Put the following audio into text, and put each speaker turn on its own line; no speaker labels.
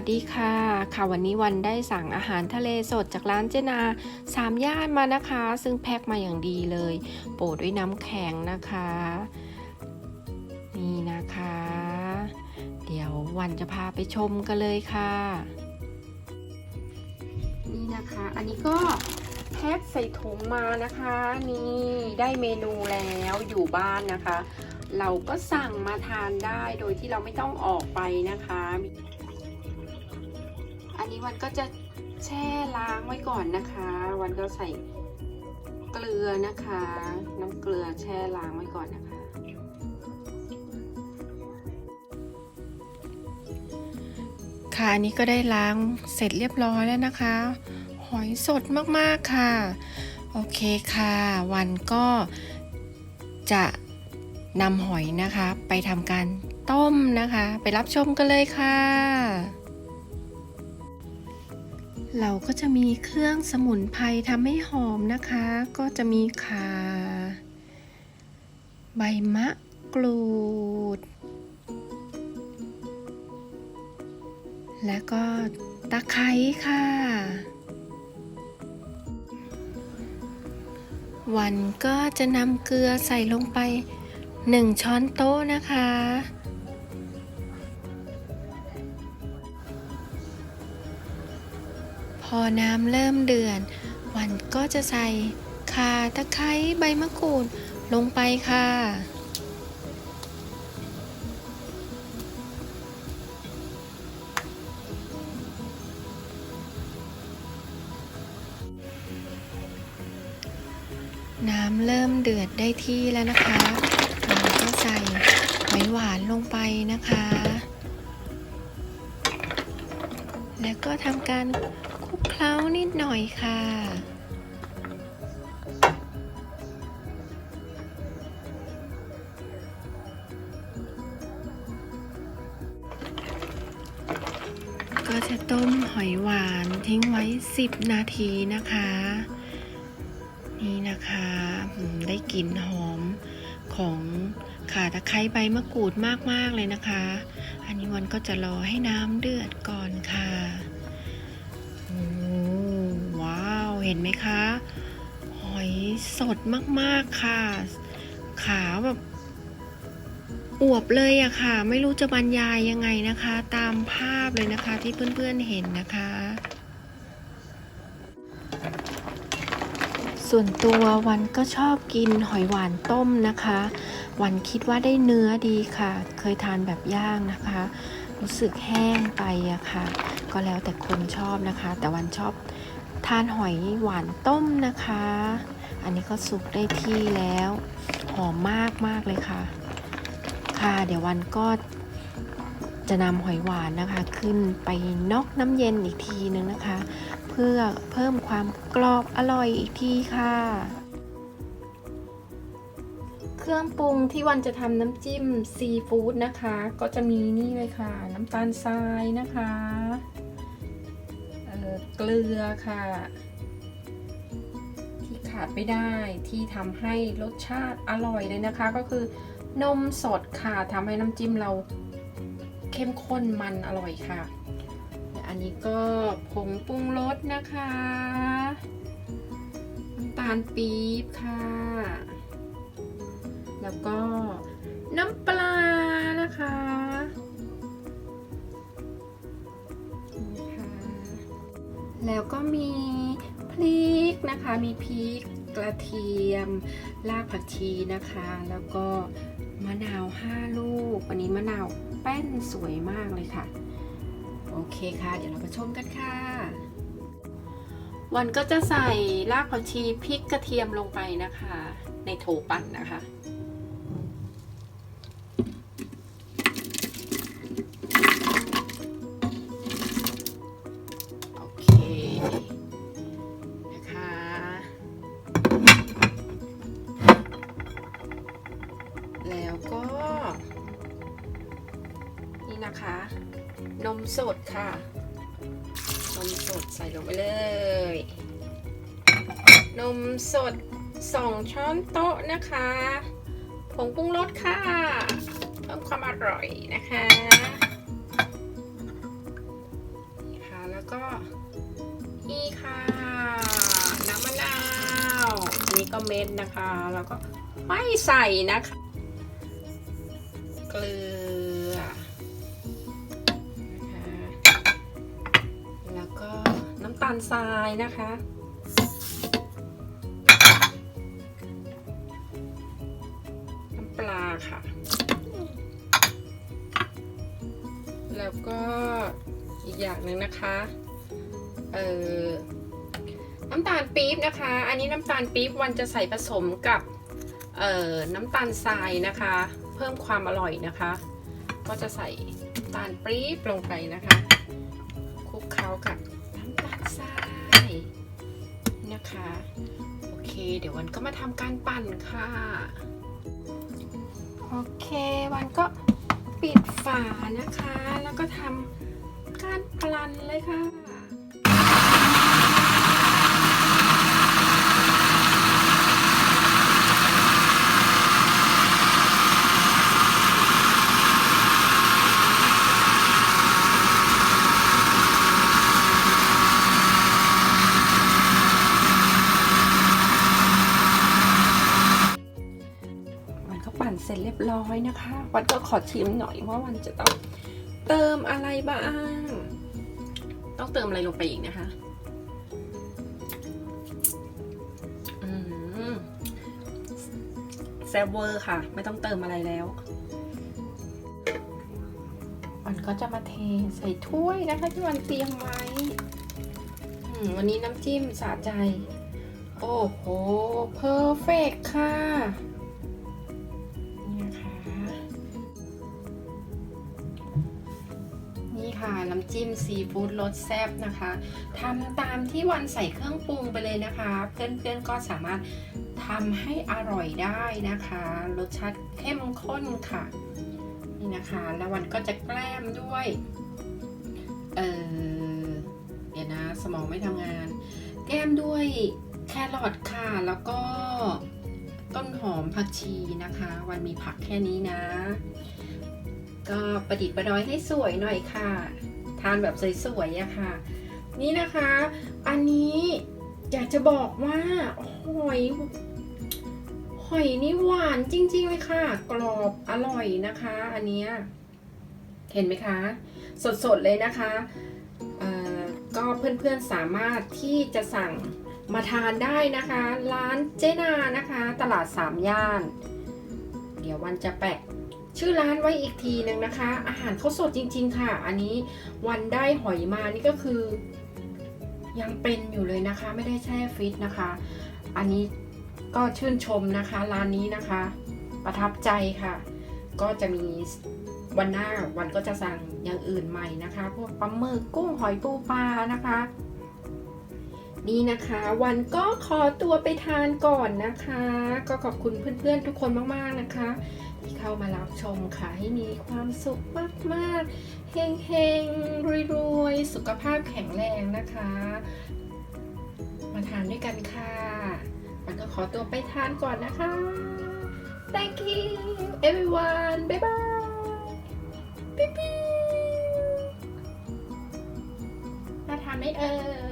สดีค่ะ ค่ะวันนี้วันได้สั่งอาหารทะเลสดจากร้านเจนาสามย่านมานะคะ ซึ่งแพ็คมาอย่างดีเลย โปรดด้วยน้ำแข็งนะคะ นี่นะคะ เดี๋ยววันจะพาไปชมกันเลยค่ะ นี่นะคะ อันนี้ก็แพ็คใส่ถุงมานะคะ นี่ได้เมนูแล้วอยู่บ้านนะคะ เราก็สั่งมาทานได้โดยที่เราไม่ต้องออกไปนะคะ อันนี้วันก็จะแช่ล้างไว้ก่อนนะคะ วันก็ใส่เกลือนะคะ น้ำเกลือแช่ล้างไว้ก่อนนะคะ ค่ะอันนี้ก็ได้ล้างเสร็จเรียบร้อยแล้วนะคะ หอยสดมากๆค่ะ โอเคค่ะ วันก็จะนำหอยนะคะ ไปทำการต้มนะคะ ไปรับชมกันเลยค่ะ เราก็จะมีเครื่องสมุนไพรทำให้หอมนะคะ ก็จะมีข่าใบมะกรูด และก็ตะไคร้ค่ะ วันก็จะนำเกลือใส่ลงไป 1 ช้อนโต๊ะนะคะ อน้ำเริ่มเดือดวันก็จะใส่ข่าตะไคร้ใบมะกรูดลงไปค่ะน้ำเริ่มเดือดได้ที่แล้วนะคะเราก็ใส่หอยหวานลงไปนะคะ แล้วก็ทำการ ลุกเคล้านิดหน่อยค่ะ ก็จะต้มหอยหวานทิ้งไว้ 10 นาทีนะคะ นี่นะคะได้กลิ่นหอมของข่าตะไคร้ใบมะกรูดมาก ๆ เลยนะคะ อันนี้วันก็จะรอให้น้ำเดือดก่อนค่ะ เห็นไหมคะ หอยสดมากๆค่ะ ขาแบบอวบเลยอะค่ะ ไม่รู้จะบรรยายยังไงนะคะ ตามภาพเลยนะคะที่เพื่อนๆเห็นนะคะ ส่วนตัววันก็ชอบกินหอยหวานต้มนะคะ วันคิดว่าได้เนื้อดีค่ะ เคยทานแบบย่างนะคะ รู้สึกแห้งไปอะค่ะ ก็แล้วแต่คนชอบนะคะ แต่วันชอบ ทานหอยหวานต้มนะคะ อันนี้ก็สุกได้ที่แล้ว หอมมากมากเลยค่ะ ค่ะเดี๋ยววันก็จะนำหอยหวานนะคะ ขึ้นไปนอกน้ำเย็นอีกทีนึงนะคะ เพื่อเพิ่มความกรอบอร่อยอีกทีค่ะ เครื่องปรุงที่วันจะทำน้ำจิ้มซีฟู้ดนะคะ ก็จะมีนี่เลยค่ะ น้ำตาลทรายนะคะ เกลือค่ะ ที่ขาดไม่ได้ที่ทำให้รสชาติอร่อยเลยนะคะ ก็คือนมสดค่ะทำให้น้ำจิ้มเราเข้มข้นมันอร่อยค่ะ อันนี้ก็ผงปรุงรสนะคะน้ำตาลปี๊บค่ะ แล้วก็น้ำปลานะคะ แล้วก็มีพริกนะคะ มีพริกกระเทียม รากผักชีนะคะ แล้วก็มะนาว 5 ลูก วันนี้มะนาวแป้นสวยมากเลยค่ะ โอเคค่ะ เดี๋ยวเรามาชมกันค่ะ วันก็จะใส่รากผักชีพริกกระเทียมลงไปนะคะ ในโถปั่นนะคะ ค่ะนมสดใส่ลงไปเลย นมสด2ช้อนโต๊ะนะคะผงปรุงรสค่ะเพิ่มความอร่อยนะคะ
แล้วก็นี่ค่ะ น้ำมะนาวอันนี้ก็เม็ดนะคะ แล้วก็ไม่ใส่นะคะ เกลือ น้ำตาลทรายนะคะ น้ำปลาค่ะ แล้วก็อีกอย่างหนึ่งนะคะ เอ่อ น้ำตาลปี๊บนะคะ อันนี้น้ำตาลปี๊บวันจะใส่ผสมกับ เอ่อ น้ำตาลทรายนะคะ เพิ่มความอร่อยนะคะ ก็จะใส่น้ำตาลปี๊บลงไปนะคะคลุกเคล้ากับน้ำตาล ทรายนะคะ โอเค เดี๋ยววันก็มาทำการปั่นค่ะ โอเค วันก็ปิดฝานะคะ แล้วก็ทำการปั่นเลยค่ะ วันก็ปั่นเส ร้อยนะคะ วันก็ขอชิมหน่อยว่าวันจะต้องเติมอะไรบ้าง ต้องเติมอะไรลงไปอีกนะคะแซบเวอร์ค่ะ ไม่ต้องเติมอะไรแล้ววันก็จะมาเทใส่ถ้วยนะคะที่วันเตรียมไว้วันนี้น้ำจิ้มสะใจ โอ้โหเพอร์เฟกค่ะ น้ำจิ้มซีฟู้ดรสแซ่บนะคะทำตามที่วันใส่เครื่องปรุงไปเลยนะคะ เพื่อนๆก็สามารถทำให้อร่อยได้นะคะ รสชาติเข้มข้นค่ะนี่นะคะ แล้ววันก็จะแกล้มด้วยเออเดี๋ยวนะสมองไม่ทำงาน แก้มด้วยแครอทค่ะแล้วก็ต้นหอมผักชีนะคะ วันมีผักแค่นี้นะ ก็ประดิษฐ์ประดอยให้สวยหน่อยค่ะ ทานแบบสวยๆอะค่ะ นี่นะคะ อันนี้อยากจะบอกว่าหอยหอยนี่หวานจริงๆเลยค่ะ กรอบอร่อยนะคะ อันเนี้ยเห็นไหมคะ สดๆเลยนะคะเออก็เพื่อนๆสามารถที่จะสั่งมาทานได้นะคะ ร้านเจนานะคะ ตลาดสามย่าน เดี๋ยววันจะแปะ ชื่อร้านไว้อีกทีหนึ่งนะคะ อาหารเขาสดจริง ๆ ค่ะ อันนี้วันได้หอยมานี่ก็คือ ยังเป็นอยู่เลยนะคะ ไม่ได้แช่ฟิตนะคะ อันนี้ก็ชื่นชมนะคะร้านนี้นะคะ ประทับใจค่ะ ก็จะมีวันหน้าวันก็จะสั่งอย่างอื่นใหม่นะคะ พวกปลาหมึกกุ้งหอยปูปลานะคะนี่นะคะ วันก็ขอตัวไปทานก่อนนะคะ ก็ขอบคุณเพื่อนๆทุกคนมากๆนะคะ ที่เข้ามารับชมค่ะ ให้มีความสุขมากๆเฮงๆรวยๆ สุขภาพแข็งแรงนะคะ มาทานด้วยกันค่ะมันก็ขอตัวไปทานก่อนนะคะ thank you everyone bye bye ปิ๊ปิ๊น่าทานไหมเอ่ย